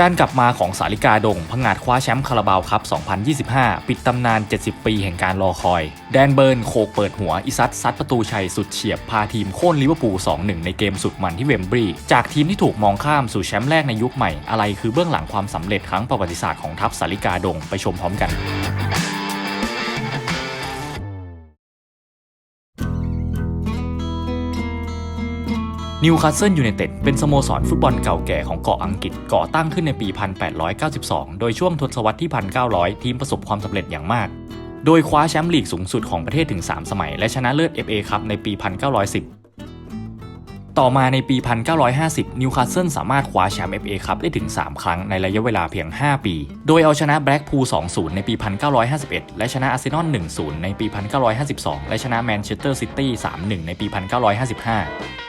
การกลับมาของสาริกาดงผงาดคว้าแชมป์คาราบาวครับ 2025 ปิดตำนาน 70 ปีแห่งการรอคอย แดนเบิร์นโคกเปิดหัว อิซัตซัดประตูชัยสุดเฉียบ พาทีมโค่นลิเวอร์พูล 2-1 ในเกมสุดมันที่เวมบรีจากทีมที่ถูกมองข้ามสู่แชมป์แรกในยุคใหม่ อะไรคือเบื้องหลังความสำเร็จครั้งประวัติศาสตร์ของทัพสาริกาดงไปชมพร้อมกัน นิวคาสเซิลยูไนเต็ดเป็นสโมสรฟุตบอลเก่าแก่ของเกาะอังกฤษก่อตั้งขึ้นในปี 1892 โดยช่วงทศวรรษที่ 1900 ทีมประสบความสำเร็จอย่างมาก โดยคว้าแชมป์ลีกสูงสุดของประเทศถึง 3 สมัย และชนะเลิศ FA ครับในปี 1910 ต่อมาในปี 1950 นิวคาสเซิลสามารถคว้าแชมป์ FA ครับได้ถึง 3 ครั้งในระยะเวลาเพียง 5 ปี โดยเอาชนะแบล็กพูล 2-0 ในปี 1951 และชนะอาร์เซนอล 1-0 ในปี 1952 และชนะแมนเชสเตอร์ซิตี้ 3-1 ในปี 1955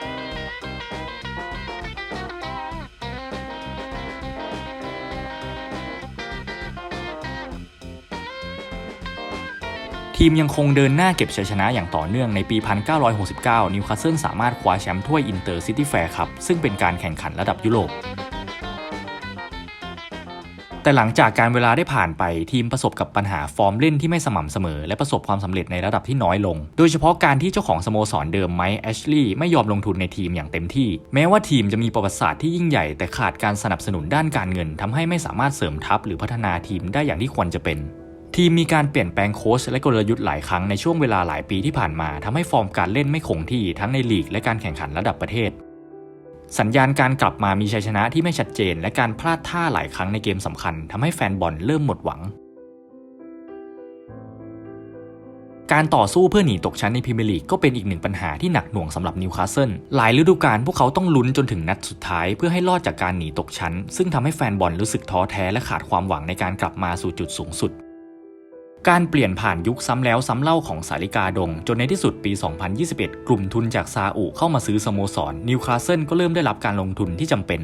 ทีมยังคงเดินหน้าเก็บชัยชนะอย่างต่อเนื่องในปี 1969 นิวคาสเซิลสามารถคว้าแชมป์ถ้วยอินเตอร์ซิตี้แฟร์ครับซึ่งเป็นการแข่งขันระดับยุโรปแต่หลังจากการเวลาได้ผ่านไปทีมประสบกับปัญหาฟอร์มเล่นที่ไม่สม่ำเสมอ และประสบความสำเร็จในระดับที่น้อยลง โดยเฉพาะการที่เจ้าของสโมสรเดิมไมค์แอชลีย์ไม่ยอมลงทุนในทีมอย่างเต็มที่ แม้ว่าทีมจะมีประวัติศาสตร์ที่ยิ่งใหญ่แต่ขาดการสนับสนุนด้านการเงินทำให้ไม่สามารถเสริมทัพหรือพัฒนาทีมได้อย่างที่ควรจะเป็น ทีมมีการเปลี่ยนแปลงโค้ชและกลยุทธ์หลายครั้งในช่วงเวลาหลายปีที่ผ่านมาทำให้ฟอร์มการเล่นไม่คงที่ทั้งในลีกและการแข่งขันระดับประเทศ สัญญาณการกลับมามีชัยชนะที่ไม่ชัดเจน และการพลาดท่าหลายครั้งในเกมสำคัญทำให้แฟนบอลเริ่มหมดหวัง การต่อสู้เพื่อหนีตกชั้นในพรีเมียร์ลีกก็เป็นอีกหนึ่งปัญหาที่หนักหน่วงสำหรับนิวคาสเซิลหลายฤดูกาลพวกเขาต้องลุ้นจนถึงนัดสุดท้าย เพื่อให้รอดจากการหนีตกชั้น ซึ่งทำให้แฟนบอลรู้สึกท้อแท้และขาดความหวังในการกลับมาสู่จุดสูงสุด การเปลี่ยนผ่านยุคซ้ำแล้วซ้ำเล่าของสาริกาดง จนในที่สุดปี 2021 กลุ่มทุนจากซาอุเข้ามาซื้อสโมสรนิวคาสเซิลก็เริ่มได้รับการลงทุนที่จำเป็น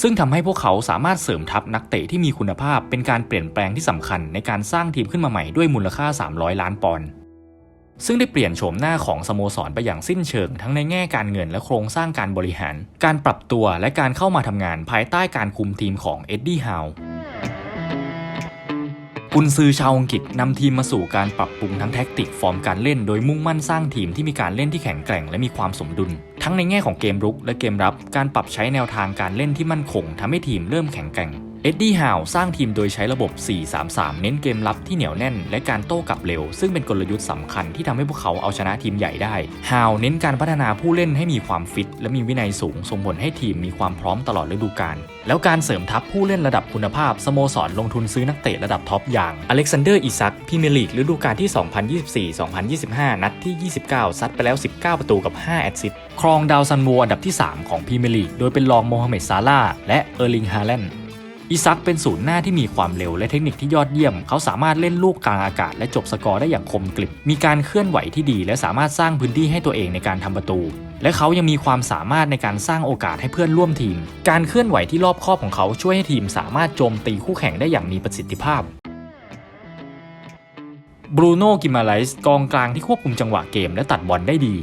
ซึ่งทำให้พวกเขาสามารถเสริมทัพนักเตะที่มีคุณภาพเป็นการเปลี่ยนแปลงที่สำคัญในการสร้างทีมขึ้นมาใหม่ด้วยมูลค่า 300 ล้านปอนด์ซึ่งได้เปลี่ยนโฉมหน้าของสโมสรไปอย่างสิ้นเชิง ทั้งในแง่การเงินและโครงสร้างการบริหาร การปรับตัวและการเข้ามาทำงานภายใต้การคุมทีมของเอ็ดดี้ฮาว กุนซือชาวอังกฤษนำทีมมาสู่การปรับปรุงทั้งแท็กติกฟอร์มการเล่น โดยมุ่งมั่นสร้างทีมที่มีการเล่นที่แข็งแกร่งและมีความสมดุล ทั้งในแง่ของเกมรุกและเกมรับ การปรับใช้แนวทางการเล่นที่มั่นคงทำให้ทีมเริ่มแข็งแกร่ง เอ็ดดี้ฮาวสร้างทีมโดยใช้ระบบ 4-3-3 เน้นเกมรับที่เหนียวแน่น และการโต้กลับเร็ว ซึ่งเป็นกลยุทธ์สำคัญที่ทำให้พวกเขาเอาชนะทีมใหญ่ได้ ฮาวเน้นการพัฒนาผู้เล่นให้มีความฟิต และมีวินัยสูง ส่งผลให้ทีมมีความพร้อมตลอดฤดูกาล แล้วการเสริมทัพผู้เล่นระดับคุณภาพ สโมสรลงทุนซื้อนักเตะระดับท็อปอย่างอเล็กซานเดอร์อิซักพรีเมร์ลีกฤดูกาลที่ 2024-2025 นัดที่ 29 ซัดไปแล้ว 19 ประตูกับ 5 แอสซิสต์ครองดาวซันโวอันดับที่ 3 ของพรีเมร์ลีกโดยเป็นรองโมฮัมเหม็ดซาลาและเออร์ลิงฮาแลนด์ อิซักเป็นศูนย์หน้าที่มีความเร็วและเทคนิคที่ยอดเยี่ยม เขาสามารถเล่นลูกกลางอากาศและจบสกอร์ได้อย่างคมกริบ มีการเคลื่อนไหวที่ดี และสามารถสร้างพื้นที่ให้ตัวเองในการทำประตู และเขายังมีความสามารถในการสร้างโอกาสให้เพื่อนร่วมทีม การเคลื่อนไหวที่รอบคอบของเขาช่วยให้ทีมสามารถโจมตีคู่แข่งได้อย่างมีประสิทธิภาพบรูโน่กิมาไลส์กองกลางที่ควบคุมจังหวะเกมและตัดบอลได้ดี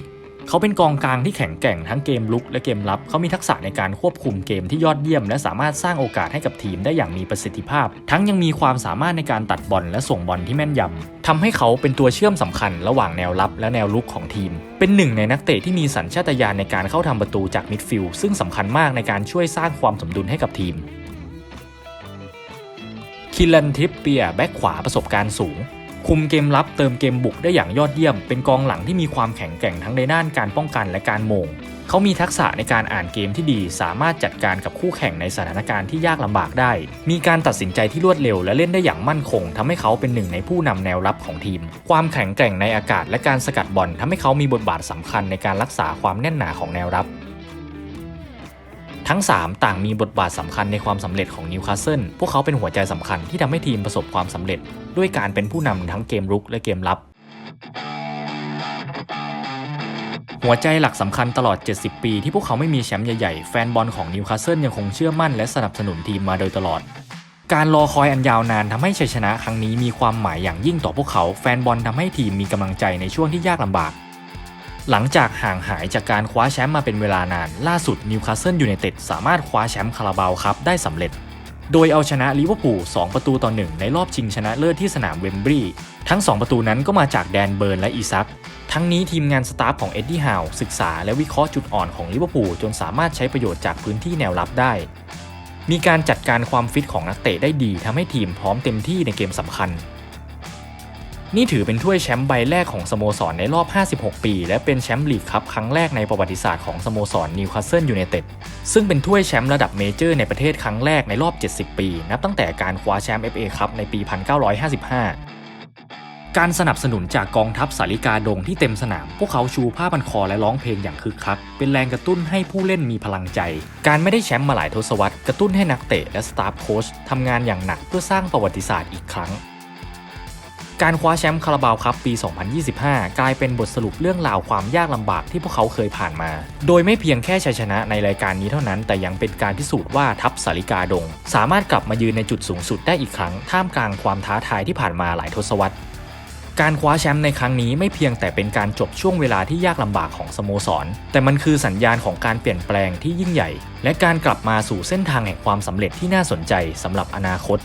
เขาเป็นกองกลางที่แข็งแกร่งทั้งเกมลุกและเกมรับ เขามีทักษะในการควบคุมเกมที่ยอดเยี่ยม และสามารถสร้างโอกาสให้กับทีมได้อย่างมีประสิทธิภาพ ทั้งยังมีความสามารถในการตัดบอลและส่งบอลที่แม่นยำทำให้เขาเป็นตัวเชื่อมสำคัญระหว่างแนวรับและแนวลุกของทีม เป็นหนึ่งในนักเตะที่มีสัญชาตญาณในการเข้าทำประตูจากมิดฟิลด์ซึ่งสำคัญมากในการช่วยสร้างความสมดุลให้กับทีมคิลันทิปเปียแบ็กขวาประสบการณ์สูง คุมเกมรับเติมเกมบุกได้อย่างยอดเยี่ยม เป็นกองหลังที่มีความแข็งแกร่งทั้งในด้านการป้องกันและการโมง เขามีทักษะในการอ่านเกมที่ดี สามารถจัดการกับคู่แข่งในสถานการณ์ที่ยากลำบากได้ มีการตัดสินใจที่รวดเร็วและเล่นได้อย่างมั่นคงทำให้เขาเป็นหนึ่งในผู้นำแนวรับของทีม ความแข็งแกร่งในอากาศและการสกัดบอลทำให้เขามีบทบาทสำคัญในการรักษาความแน่นหนาของแนวรับ ทั้ง 3 ต่างมีบทบาทสำคัญในความสำเร็จของนิวคาสเซิลพวกเขาเป็นหัวใจสำคัญที่ทำให้ทีมประสบความสำเร็จ ด้วยการเป็นผู้นำทั้งเกมรุกและเกมรับ หัวใจหลักสำคัญตลอด 70 ปีที่พวกเขาไม่มีแชมป์ใหญ่ๆ แฟนบอลของนิวคาสเซิลยังคงเชื่อมั่นและสนับสนุนทีมมาโดยตลอดการรอคอยอันยาวนานทำให้ชัยชนะครั้งนี้มีความหมายอย่างยิ่งต่อพวกเขา แฟนบอลทำให้ทีมมีกำลังใจในช่วงที่ยากลำบาก หลังจากห่างหายจากการคว้าแชมป์มาเป็นเวลานาน ล่าสุดนิวคาสเซิลยูไนเต็ดสามารถคว้าแชมป์คาราบาวครับได้สำเร็จ โดยเอาชนะลิเวอร์พูล2ประตูต่อ1ในรอบชิงชนะเลิศที่สนามเวมบรีย์ทั้ง 2 ประตูนั้นก็มาจากแดนเบิร์นและอีซักทั้งนี้ทีมงานสตาฟของเอ็ดดี้ฮาวศึกษาและวิเคราะห์จุดอ่อนของลิเวอร์พูลจนสามารถใช้ประโยชน์จากพื้นที่แนวรับได้ มีการจัดการความฟิตของนักเตะได้ดีทำให้ทีมพร้อมเต็มที่ในเกมสำคัญ นี่ถือเป็นถ้วยแชมป์ใบแรกของสโมสรในรอบ 56 ปี และเป็นแชมป์ลีกคัพครั้งแรกในประวัติศาสตร์ของสโมสรนิวคาสเซิลยูไนเต็ด ซึ่งเป็นถ้วยแชมป์ระดับเมเจอร์ในประเทศครั้งแรกในรอบ 70 ปี นับตั้งแต่การคว้าแชมป์ FA คัพในปี 1955 การสนับสนุนจากกองทัพสาริกาดงที่เต็มสนาม พวกเขาชูผ้าพันคอและร้องเพลงอย่างคึกคัก เป็นแรงกระตุ้นให้ผู้เล่นมีพลังใจ การไม่ได้แชมป์มาหลายทศวรรษกระตุ้นให้นักเตะและสตาฟโค้ชทำงานอย่างหนักเพื่อสร้างประวัติศาสตร์อีกครั้ง การคว้าแชมป์คาราบาวครับปี 2025 กลายเป็นบทสรุปเรื่องราวความยากลำบากที่พวกเขาเคยผ่านมา โดยไม่เพียงแค่ชัยชนะในรายการนี้เท่านั้น แต่ยังเป็นการพิสูจน์ว่าทัพสาริกาดง สามารถกลับมายืนในจุดสูงสุดได้อีกครั้ง ท่ามกลางความท้าทายที่ผ่านมาหลายทศวรรษการคว้าแชมป์ในครั้งนี้ไม่เพียงแต่เป็นการจบช่วงเวลาที่ยากลำบากของสโมสร แต่มันคือสัญญาณของการเปลี่ยนแปลงที่ยิ่งใหญ่ และการกลับมาสู่เส้นทางแห่งความสำเร็จที่น่าสนใจสำหรับอนาคต